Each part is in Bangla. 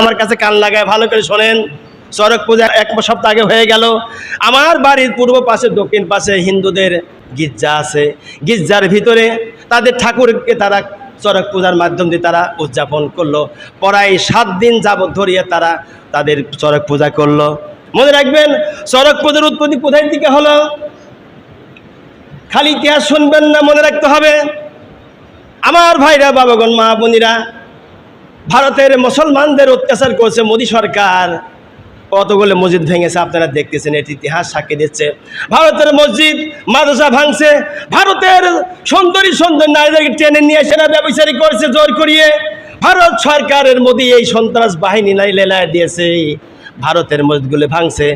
আমার কাছে কান লাগায়, ভালো করে শোনেন। চরক পূজা এক সপ্তাহ আগে হয়ে গেল। আমার বাড়ির পূর্ব পাশে, দক্ষিণ পাশে হিন্দুদের গির্জা আছে। গির্জার ভিতরে তাদের ঠাকুরকে তারা চরক পূজার মাধ্যম দিয়ে তারা উদযাপন করল। প্রায় সাত দিন যাবৎ ধরিয়ে তারা তাদের চরক পূজা করল। মনে রাখবেন, চরক পূজার উৎপত্তি কোথায় থেকে হলো? খালি ইতিহাস শুনবেন না, মনে রাখতে হবে। আমার ভাইরা, বাবাগণ মা বোনিরা ভারতের মুসলমানদের অত্যাচার করছে মোদী সরকার। কতগুলো মসজিদ ভেঙেছে আপনারা দেখতেছেন, এটি ইতিহাস সাক্ষী দিচ্ছে। ভারতের মসজিদ, মাদ্রাসা ভাঙছে। ভারতের সুন্দরী সুন্দর নারীদেরকে টেনে নিয়ে সেনা ব্যবসায়ী করছে জোর করিয়ে। ভারত সরকারের মোদী এই সন্ত্রাস বাহিনী নাই লেলায় দিয়েছে। ভারতের মসজিদগুলো ভাঙছে,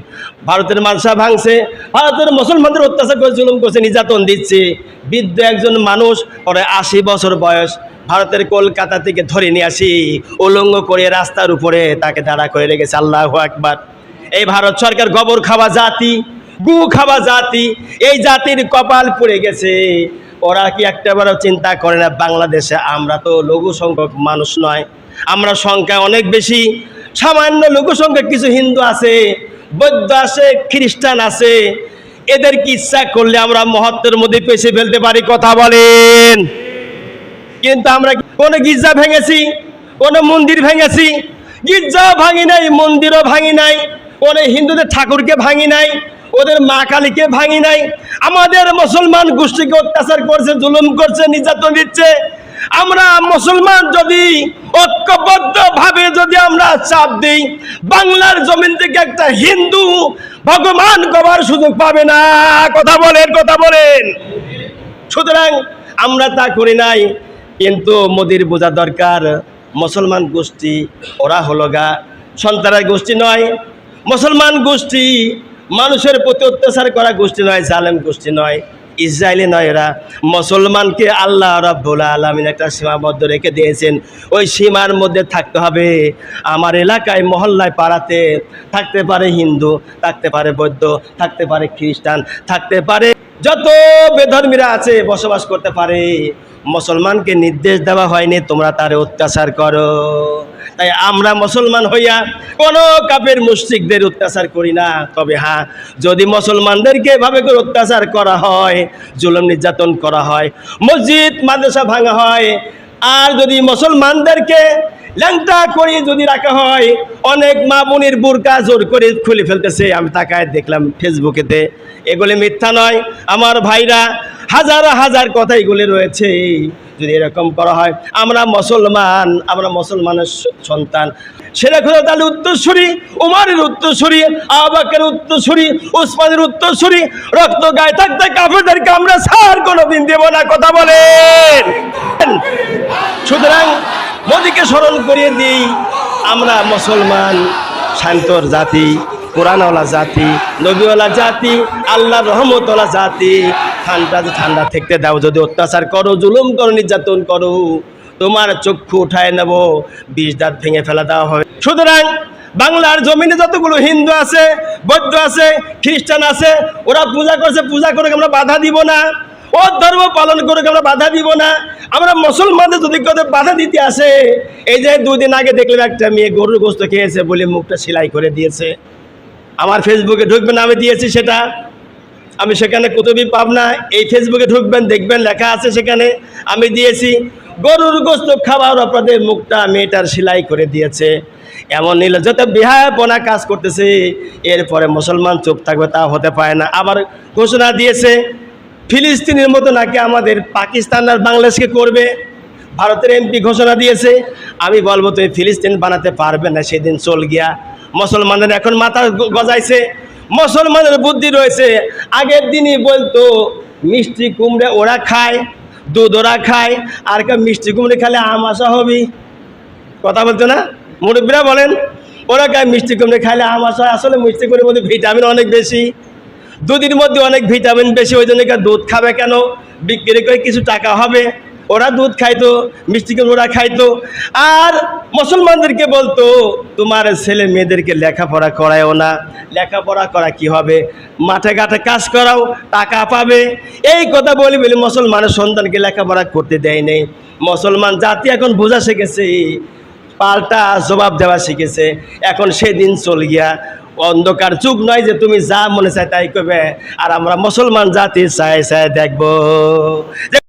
ভারতের মানসা ভাঙছে, ভারতের মুসলমানদের অত্যাচার করে জুলুম করছে, নির্যাতন দিচ্ছে। বৃদ্ধ একজন মানুষ পরে আশি বছর বয়স, ভারতের কলকাতা থেকে ধরে নিয়ে আসি, উলঙ্গ করে রাস্তার উপরে তাকে দাঁড়া করে রেখেছে, আল্লাহ একবার এই ভারত সরকার গোবর খাওয়া জাতি, গু খাওয়া জাতি, এই জাতির কপাল পুড়ে গেছে। ওরা কি একটাবারও চিন্তা করে না, বাংলাদেশে আমরা তো লঘু সংখ্যক মানুষ নয়, আমরা সংখ্যা অনেক বেশি সামান্য লঘু সংখ্যক কিছু হিন্দু আছে, বৌদ্ধ আছে, খ্রিস্টান আছে, এদের কি ইচ্ছা করলে আমরা মহত্বের মধ্যে পেছে ফেলতে পারি? কথা বলেন। কিন্তু আমরা কোনো গির্জা ভেঙেছি, কোনো মন্দির ভেঙেছি? গির্জা ভাঙি নাই, মন্দিরও ভাঙি নাই, কোনো হিন্দুদের ঠাকুরকে ভাঙি নাই, ওদের মা কালীকে ভাঙি নাই। আমাদের মুসলমান গোষ্ঠীকে অত্যাচার করছে, জুলুম করছে, নির্যাতন দিচ্ছে আমরা মুসলমান যদি ঐক্যবদ্ধ ভাবে যদি আমরা চাপ দিই, বাংলার জমিন থেকে একটা হিন্দু ভগবান কবার সুযোগ পাবে না। কথা বলেন কথা বলেন। সুতরাং আমরা তা করি নাই, কিন্তু মোদির বোঝা দরকার, মুসলমান গোষ্ঠী, ওরা হলো গা সন্তানের গোষ্ঠী নয়। মুসলমান গোষ্ঠী মানুষের প্রতি অত্যাচার করা গোষ্ঠী নয়, জালেম গোষ্ঠী নয়। ইসরায়েলি নয়, এরা মুসলমানকে আল্লাহ রব্বুল আলমিন একটা সীমাবদ্ধ রেখে দিয়েছেন। ওই সীমার মধ্যে থাকতে হবে। আমার এলাকায়, মহল্লায়, পাড়াতে থাকতে পারে হিন্দু, থাকতে পারে বৌদ্ধ, থাকতে পারে খ্রিস্টান, থাকতে পারে যত বেধর্মীরা আছে, বসবাস করতে পারে। মুসলমানকে নির্দেশ দেওয়া হয়নি, তোমরা তারে অত্যাচার করো। তাই আমরা মুসলমান হইয়া কোনো কাপের মুশ্রিকদের অত্যাচার করি না। তবে হ্যাঁ যদি মুসলমানদেরকে এভাবে করে অত্যাচার করা হয়, জুলুম নির্যাতন করা হয়, মসজিদ, মাদ্রাসা ভাঙা হয়, আর যদি মুসলমানদেরকে ল্যাংটা করে যদি রাখা হয়, অনেক মা বোনের বুরকা জোর করে খুলে ফেলতেছে। আমি তাকায় দেখলাম ফেসবুকেতে, এগুলি মিথ্যা নয়। আমার ভাইরা হাজার হাজার কথা এগুলি রয়েছে। যদি এরকম করা হয়, আমরা মুসলমান, আমরা মুসলমানের সন্তান। সেরকম তাহলে উত্তরসূরি, উমারের উত্তরসূরি, আবাকের উত্তরসূরি, উসমানের উত্তরসূরি, রক্ত গায়ে থাকতে কাফেরদেরকে আমরা সার কোনোদিন দেব না, কথা বলেন। সুতরাং মোদীকে স্মরণ করিয়ে দিই, আমরা মুসলমান, শান্তর জাতি। কোরআনওয়ালা জাতি, নবীওয়ালা জাতি আল্লাহ রহমতওয়ালা জাতি। ঠান্ডা ঠান্ডা থাকতে দাও, যদি অত্যাচার করো, জুলুম করো, নির্যাতন করো, তোমার চক্ষু উঠায় নেব, বিষ দাঁত ভেঙে ফেলা দেওয়া হবে। সুতরাং বাংলার জমিনে যতগুলো হিন্দু আছে, বৌদ্ধ আছে, খ্রিস্টান আছে, ওরা পূজা করছে, পূজা করে আমরা বাধা দিব না। ও ধর্ম পালন করে আমরা বাধা দিব না। আমরা মুসলমানদের যদি কেউ বাধা দিতে আসে, এই যে দুদিন আগে দেখলাম একটা মেয়ে গরুর গোস্ত খেয়েছে বলে মুখটা সেলাই করে দিয়েছে। আমার ফেসবুকে ঢুকবেন, আমি দিয়েছি সেটা। আমি সেখানে কুতুবি পাবনা, এই ফেসবুকে ঢুকবেন, দেখবেন লেখা আছে সেখানে, আমি দিয়েছি। গরুর গোস্ত খাবার অপরাধে মুখটা মেয়েটার সেলাই করে দিয়েছে। এমন নিল যত বিহায়পনা কাজ করতেছে, এরপরে মুসলমান চুপ থাকবে, তা হতে পারে না। আবার ঘোষণা দিয়েছে, ফিলিস্তিনের মতো নাকি আমাদের পাকিস্তান আর বাংলাদেশকে করবে। ভারতের এমপি ঘোষণা দিয়েছে, আমি বলব, তুমি ফিলিস্তিন বানাতে পারবে না, সেদিন চল গিয়া মুসলমানদের এখন মাথা গজাইছে। মুসলমানের বুদ্ধি রয়েছে। আগের দিনই বলতো, মিষ্টি কুমড়ে ওরা খায়, দুধ ওরা খায়, আর কেউ মিষ্টি কুমড়ে খেলে আম আসা হবে। কথা বলতো না? মুরব্বীরা বলেন, ওরা গায়ে মিষ্টি কুমড়ে খাইলে আম আসা হয়। আসলে মিষ্টি কুমড়ের মধ্যে ভিটামিন অনেক বেশি। দুধের মধ্যে অনেক ভিটামিন বেশি, ওই জন্য দুধ খাবে কেন? বিক্রি করে কিছু টাকা হবে। ওরা দুধ খাইতো, মিষ্টি কুমড়ো ওরা খাইতো। আর মুসলমানদেরকে বলতো, তোমার ছেলে মেয়েদেরকে লেখাপড়া করায়ও না। লেখাপড়া করা কি হবে? মাঠে ঘাটে কাজ করাও, টাকা পাবে। এই কথা বলি বলি মুসলমানের সন্তানকে লেখাপড়া করতে দেয় নেই। মুসলমান জাতি এখন বোঝা শিখেছে, পাল্টা জবাব দেওয়া শিখেছে। এখন সেদিন চল গিয়া অন্ধকার যুগ নয় যে তুমি যা মনে চায় তাই করবে। আর আমরা মুসলমান জাতি চাই চাই দেখব।